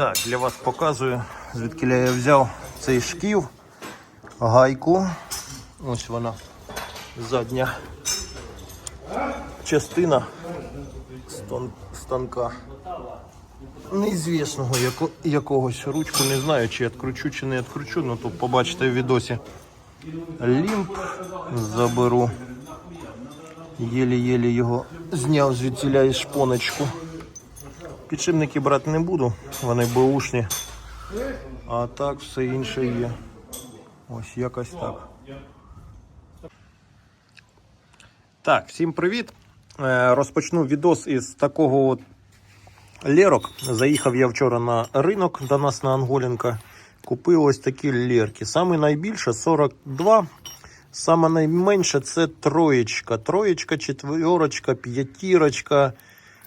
Так, для вас показую, звідки я взяв цей шків, гайку. Ось вона, задня частина стан- станка. Неізвісного яко, якогось ручку, не знаю, чи відкручу, чи не відкручу, ну то побачите в відосі. Лімп заберу. Єлі-єлі його зняв звідсіля із шпоночку. Підшипники брати не буду, вони беушні. А так все інше є. Ось якось так. Так, всім привіт. Е, Розпочну відос із такого от лерок. Заїхав я вчора на ринок до нас на Анголінка. Купив ось такі лерки. Саме найбільше 42. Саме найменше це троєчка. Троєчка, четверочка, п'ятірочка.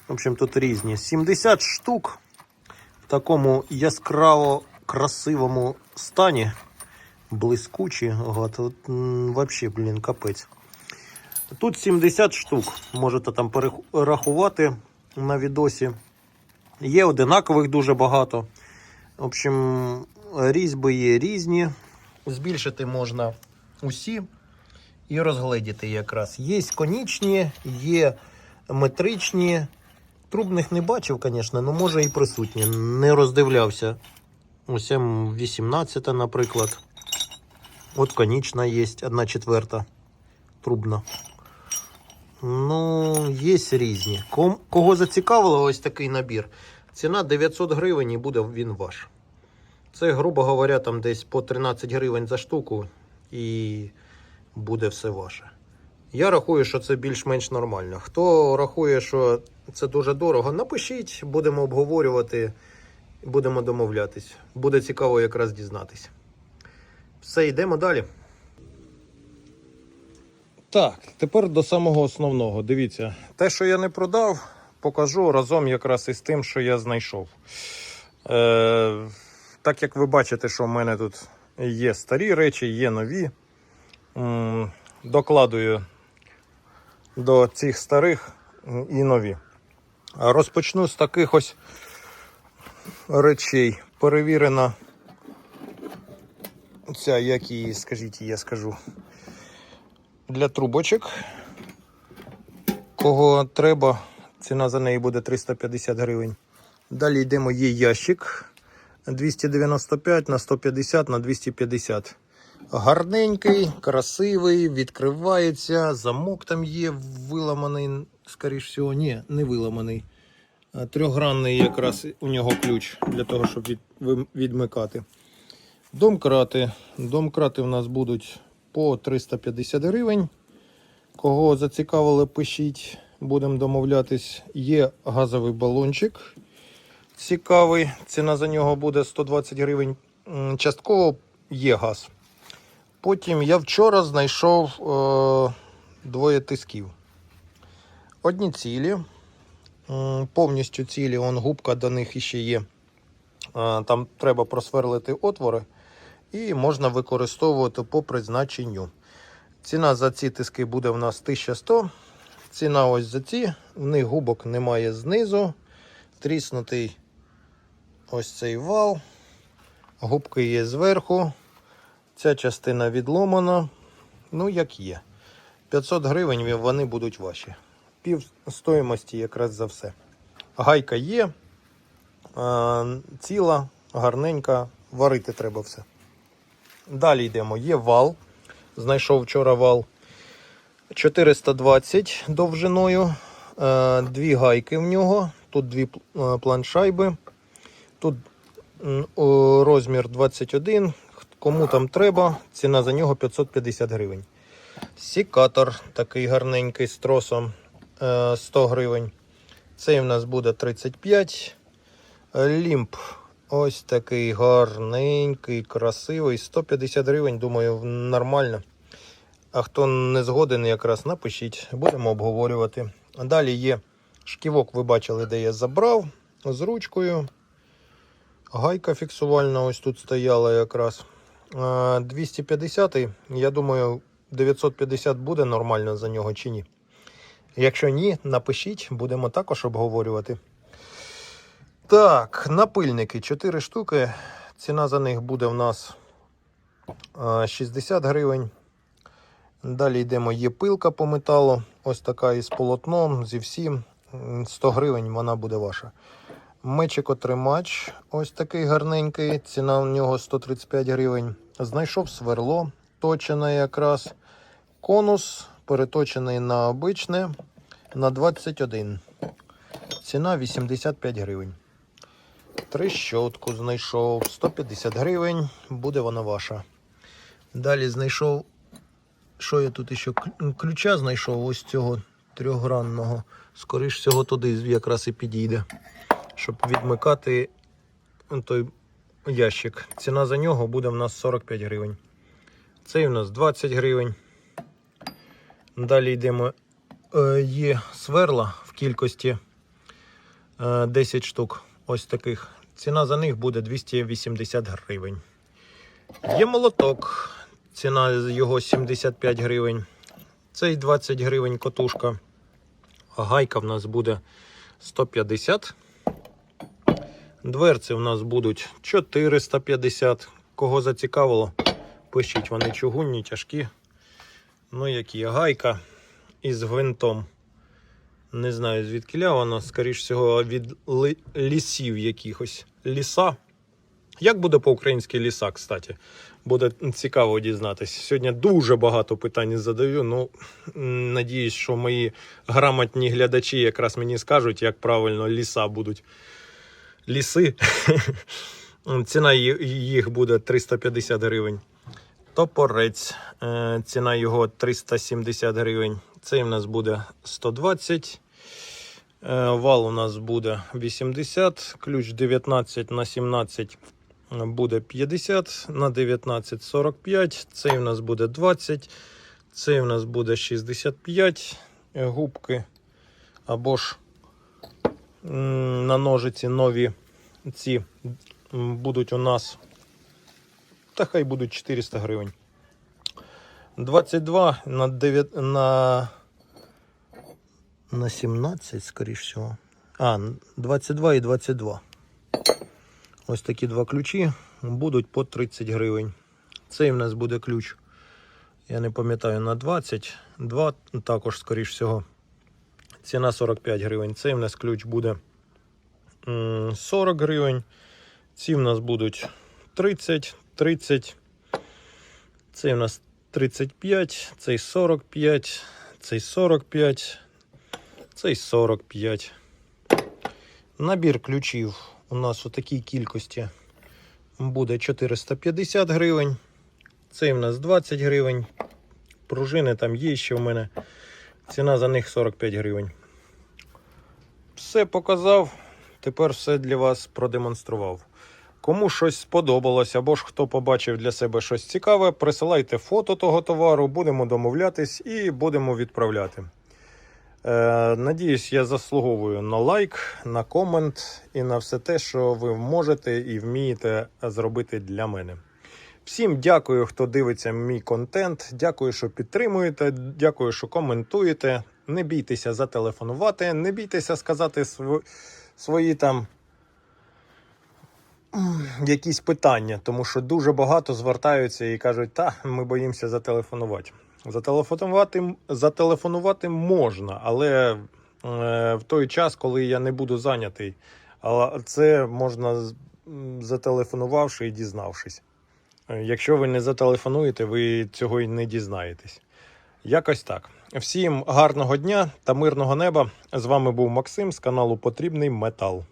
В общем, тут різні. 70 штук в такому яскраво красивому стані. Блискучі. От, м, вообще, блін, капець. Тут 70 штук. Можете там перерахувати на відосі. Є одинакових дуже багато. В общем, різьби є різні. Збільшити можна усі і розгледіти якраз. Є конічні, є метричні. Трубних не бачив, звісно, але може і присутні. Не роздивлявся. Ось М18, наприклад. От конічна є, одна четверта трубна. Ну, є різні. Кого зацікавило ось такий набір? Ціна 900 гривень і буде він ваш. Це, грубо говоря, там десь по 13 гривень за штуку і буде все ваше. Я рахую, що це більш-менш нормально. Хто рахує, що це дуже дорого, напишіть, будемо обговорювати, будемо домовлятись. Буде цікаво якраз дізнатись. Все, йдемо далі. Так, тепер до самого основного. Дивіться, те, що я не продав, покажу разом якраз із тим, що я знайшов. Е, так як ви бачите, що в мене тут є старі речі, є нові. Докладую до цих старих і нові. Розпочну з таких ось речей. Перевірена ця, як її, скажіть, я скажу. Для трубочок. Кого треба, ціна за неї буде 350 гривень. Далі йдемо, є ящик 295 на 150 на 250. Гарненький, красивий, відкривається. Замок там є виламаний, скоріш всього, ні, не виламаний. А Трьохгранний якраз у нього ключ для того, щоб від, відмикати. Домкрати. Домкрати в нас будуть по 350 гривень. Кого зацікавило, пишіть, будемо домовлятись. Є газовий балончик. Цікавий. Ціна за нього буде 120 гривень. Частково є газ. Потім я вчора знайшов е, двоє тисків. Одні цілі. Повністю цілі, он губка до них іще є. Е, Там треба просверлити отвори і можна використовувати по призначенню. Ціна за ці тиски буде в нас 1100. Ціна ось за ці. В них губок немає знизу. Тріснутий ось цей вал. Губки є зверху. Ця частина відломана. Ну, як є. 500 гривень вони будуть ваші. Пів стоїмості якраз за все. Гайка є. Ціла, гарненька. Варити треба все. Далі йдемо. Є вал. Знайшов вчора вал 420 довжиною. Е, Дві гайки в нього. Тут дві е, планшайби. Тут розмір 21. Кому там треба, ціна за нього 550 гривень. Сікатор такий гарненький з тросом е, 100 гривень. Цей в нас буде 35. Лімп ось такий гарненький, красивий. 150 гривень, думаю, нормально. А хто не згоден, якраз напишіть, будемо обговорювати. Далі є шківок, ви бачили, де я забрав з ручкою. Гайка фіксувальна ось тут стояла якраз. Е, 250 я думаю, 950 буде нормально за нього чи ні. Якщо ні, напишіть, будемо також обговорювати. Так, напильники 4 штуки. Ціна за них буде в нас е, 60 гривень. Далі йдемо, є пилка по металу. Ось така із полотном, зі всім. 100 гривень вона буде ваша. Мечик-отримач, ось такий гарненький. Ціна у нього 135 гривень. Знайшов сверло, точене якраз. Конус переточений на обичне на 21. Ціна 85 гривень. Трещотку знайшов 150 гривень, буде вона ваша. Далі знайшов, що я тут ще ключа знайшов ось цього трьохгранного. Скоріш всього туди якраз і підійде, щоб відмикати той ящик. Ціна за нього буде в нас 45 гривень. Цей у нас 20 гривень. Далі йдемо. Е, Є сверла в кількості е, 10 штук. Ось таких. Ціна за них буде 280 гривень. Є молоток. Ціна його 75 гривень. Цей 20 гривень котушка. Гайка в нас буде 150. Дверці в нас будуть 450. Кого зацікавило, пишіть, вони чугунні, тяжкі. Ну, як є гайка із гвинтом. Не знаю звідки воно, скоріш всього, від лісів якихось. Ліса. Як буде по-українськи ліса, кстати? Буде цікаво дізнатись. Сьогодні дуже багато питань задаю. Ну, надіюсь, що мої грамотні глядачі якраз мені скажуть, як правильно ліса будуть. Ліси. Ціна їх буде 350 гривень. Топорець. е, Ціна його 370 гривень. Цей в нас буде 120. Е, Вал у нас буде 80. Ключ 19 на 17 буде 50. На 19 45. Цей у нас буде 20. Цей у нас буде 65 е, губки. Або ж на ножиці нові ці будуть у нас. Та хай будуть 400 гривень. 22 на 9 на, на 17, скоріш всього. А, 22 і 22. Ось такі два ключі будуть по 30 гривень. Цей в нас буде ключ. Я не пам'ятаю на 20. Два також, скоріш всього. Ціна 45 гривень. Цей в нас ключ буде 40 гривень. Ці в нас будуть 30, 30. Цей у нас 35, цей 45, цей 45, цей 45. Набір ключів у нас у такій кількості буде 450 гривень. Цей у нас 20 гривень. Пружини там є ще в мене. Ціна за них 45 гривень. Все показав. Тепер все для вас продемонстрував. Кому щось сподобалось, або ж хто побачив для себе щось цікаве, присилайте фото того товару, будемо домовлятись і будемо відправляти. Е, надіюсь, я заслуговую на лайк, на комент і на все те, що ви можете і вмієте зробити для мене. Всім дякую, хто дивиться мій контент. Дякую, що підтримуєте. Дякую, що коментуєте. Не бійтеся зателефонувати, не бійтеся сказати св- свої там якісь питання, тому що дуже багато звертаються і кажуть, та ми боїмося зателефонувати. Зателефонувати, зателефонувати можна, але е, в той час, коли я не буду зайнятий. Але це можна зателефонувавши і дізнавшись. Е, Якщо ви не зателефонуєте, ви цього й не дізнаєтесь. Якось так. Всім гарного дня та мирного неба. З вами був Максим з каналу Потрібний Метал.